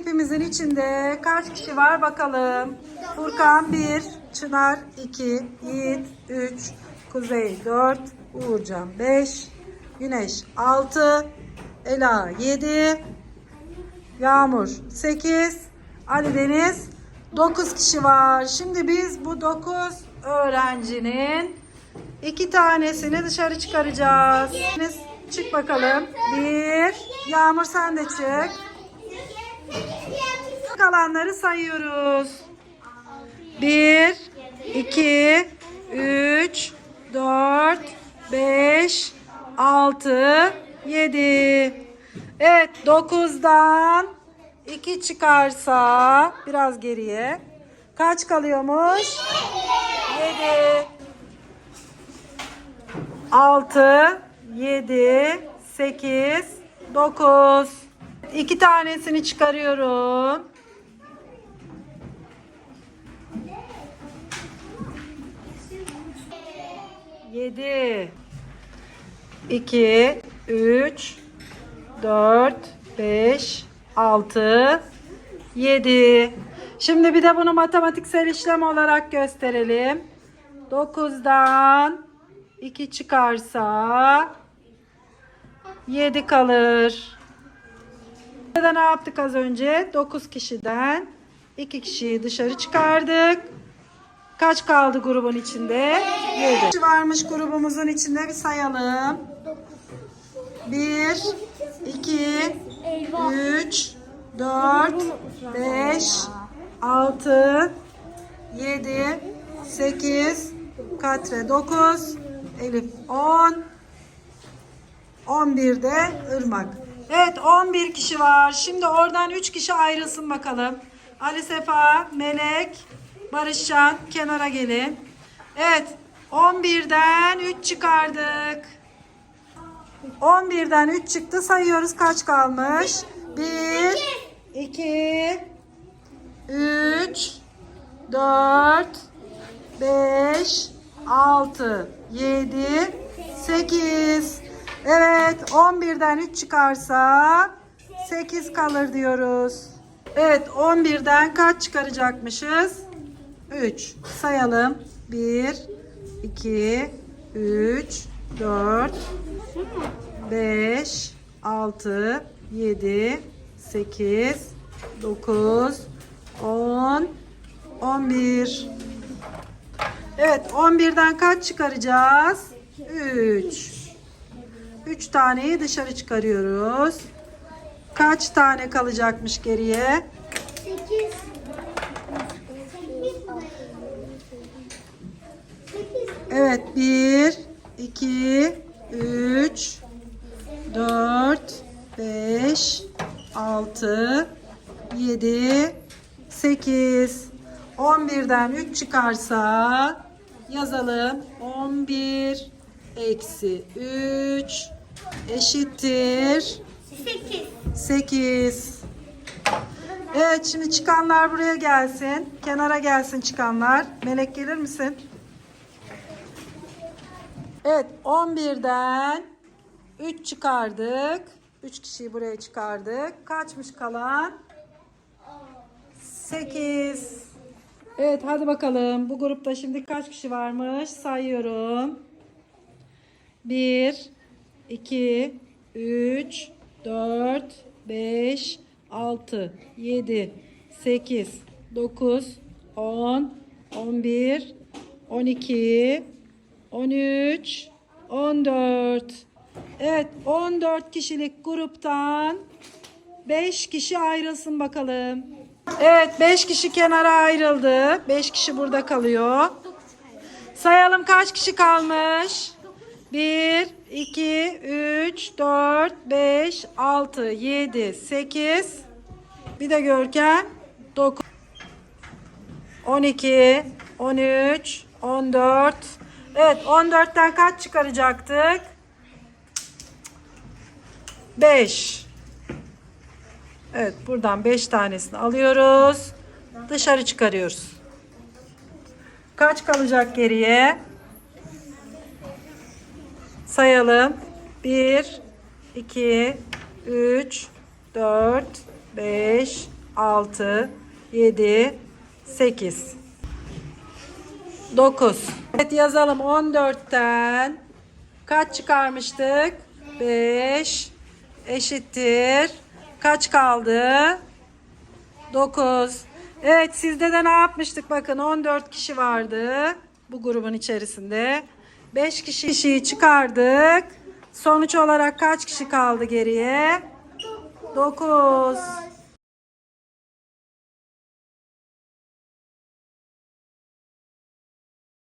ipimizin içinde kaç kişi var bakalım. Furkan 1, Çınar 2, Yiğit 3, Kuzey 4, Uğurcan 5, Güneş 6, Ela 7, Yağmur 8, Ali Deniz 9 kişi var. Şimdi biz bu 9 öğrencinin iki tanesini dışarı çıkaracağız. Çık bakalım. Bir. Yağmur sen de çık. Kalanları sayıyoruz. 1, 2, 3, 4, 5, 6, 7. Evet 9'dan 2 çıkarsa biraz geriye. Kaç kalıyormuş? 7. 6, 7, 8, 9. İki tanesini çıkarıyorum. Yedi, iki, üç, dört, beş, altı, yedi. Şimdi bir de bunu matematiksel işlem olarak gösterelim. Dokuzdan iki çıkarsa 7 kalır. Burada ne yaptık az önce? 9 kişiden 2 kişiyi dışarı çıkardık. Kaç kaldı grubun içinde? 7. Kişi varmış grubumuzun içinde bir sayalım. 1 2 3 4 5 6 7 8 Katre 9 Elif 10 11'de Irmak. Evet 11 kişi var. Şimdi oradan 3 kişi ayrılsın bakalım. Ali Sefa, Melek, Barışcan kenara gelin. Evet 11'den 3 çıkardık. 11'den 3 çıktı. Sayıyoruz kaç kalmış? 1 2 3 4 5 6 7 8 Evet 11'den 3 çıkarsa 8 kalır diyoruz. Evet 11'den kaç çıkaracakmışız? 3. Sayalım. 1 2 3 4 5 6 7 8 9 10 11 Evet 11'den kaç çıkaracağız? 3. 3 taneyi dışarı çıkarıyoruz. Kaç tane kalacakmış geriye? 8 Evet 1 2 3 4 5 6 7 8 11'den 3 çıkarsa yazalım 11 eksi 3 eşittir 8 8 Evet şimdi çıkanlar buraya gelsin. Kenara gelsin çıkanlar. Melek gelir misin? Evet 11'den 3 çıkardık. 3 kişiyi buraya çıkardık. Kaçmış kalan? 8. Evet hadi bakalım. Bu grupta şimdi kaç kişi varmış? Sayıyorum. 1 2 3 4 5 6 7 8 9 10 11 12 13 14 Evet 14 kişilik gruptan 5 kişi ayrılsın bakalım. Evet 5 kişi kenara ayrıldı. 5 kişi burada kalıyor. Sayalım kaç kişi kalmış? 1, 2, 3, 4, 5, 6, 7, 8. Bir de Görkem. 9, 12, 13, 14. Evet 14'ten kaç çıkaracaktık? 5. Evet buradan 5 tanesini alıyoruz. Dışarı çıkarıyoruz. Kaç kalacak geriye? Sayalım. 1, 2, 3, 4, 5, 6, 7, 8, 9. Evet yazalım 14'ten kaç çıkarmıştık? 5 eşittir. Kaç kaldı? 9. Evet sizde de ne yapmıştık? Bakın 14 kişi vardı bu grubun içerisinde. 5 kişi kişiyi çıkardık. Sonuç olarak kaç kişi kaldı geriye? 9.